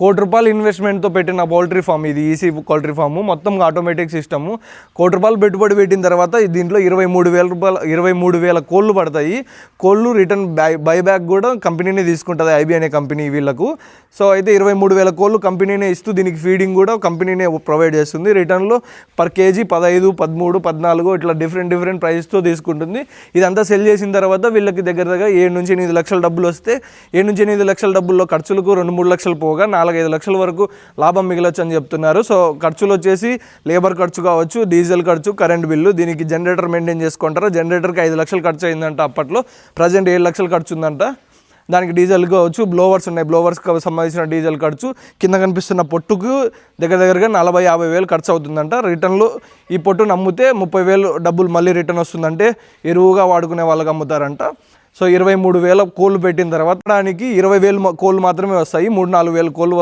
కోటి రూపాయలు ఇన్వెస్ట్మెంట్తో పెట్టిన పౌల్ట్రీ ఫామ్ ఇది ఈసీ పౌల్ట్రీ ఫామ్ మొత్తం ఆటోమేటిక్ సిస్టము కోటి రూపాయలు పెట్టుబడి పెట్టిన తర్వాత దీంట్లో ఇరవై మూడు వేల రూపాయలు ఇరవై మూడు వేల కోళ్ళు పడతాయి. కోళ్ళు రిటర్న్ బై బైబ్యాక్ కూడా కంపెనీనే తీసుకుంటుంది ఐబీ అనే కంపెనీ వీళ్ళకు. సో అయితే ఇరవై మూడు వేల కోళ్ళు కంపెనీనే ఇస్తూ దీనికి ఫీడింగ్ కూడా కంపెనీనే ప్రొవైడ్ చేస్తుంది. రిటర్న్లో పర్ కేజీ పదహైదు పదమూడు పద్నాలుగు ఇట్లా డిఫరెంట్ డిఫరెంట్ ప్రైస్తో తీసుకుంటుంది. ఇదంతా సెల్ చేసిన తర్వాత వీళ్ళకి దగ్గర దగ్గర ఏడు నుంచి ఎనిమిది లక్షల డబ్బులు వస్తే ఏడు నుంచి ఎనిమిది లక్షల డబ్బుల్లో ఖర్చులకు రెండు మూడు లక్షలు పోగా నాలుగైదు లక్షల వరకు లాభం మిగలొచ్చు అని చెప్తున్నారు. సో ఖర్చులు వచ్చేసి లేబర్ ఖర్చు కావచ్చు డీజిల్ ఖర్చు కరెంట్ బిల్లు దీనికి జనరేటర్ మెయింటైన్ చేసుకుంటారు? జనరేటర్కి ఐదు లక్షలు ఖర్చు అయిందంట అప్పట్లో. ప్రజెంట్ ఏడు లక్షలు ఖర్చు ఉందంట దానికి డీజిల్ కావచ్చు బ్లోవర్స్ ఉన్నాయి. బ్లోవర్స్కి సంబంధించిన డీజిల్ ఖర్చు కింద కనిపిస్తున్న పొట్టుకు దగ్గర దగ్గరగా నలభై యాభై వేలు ఖర్చు అవుతుందంట రిటర్న్లు ఈ పొట్టు నమ్మితే ముప్పై వేలు డబ్బులు మళ్ళీ రిటర్న్ వస్తుందంటే ఎరువుగా వాడుకునే వాళ్ళకి అమ్ముతారంట. సో ఇరవై మూడు వేల కోళ్ళు పెట్టిన తర్వాత దానికి ఇరవై వేలు కోళ్ళు మాత్రమే వస్తాయి. మూడు నాలుగు వేల కోళ్ళు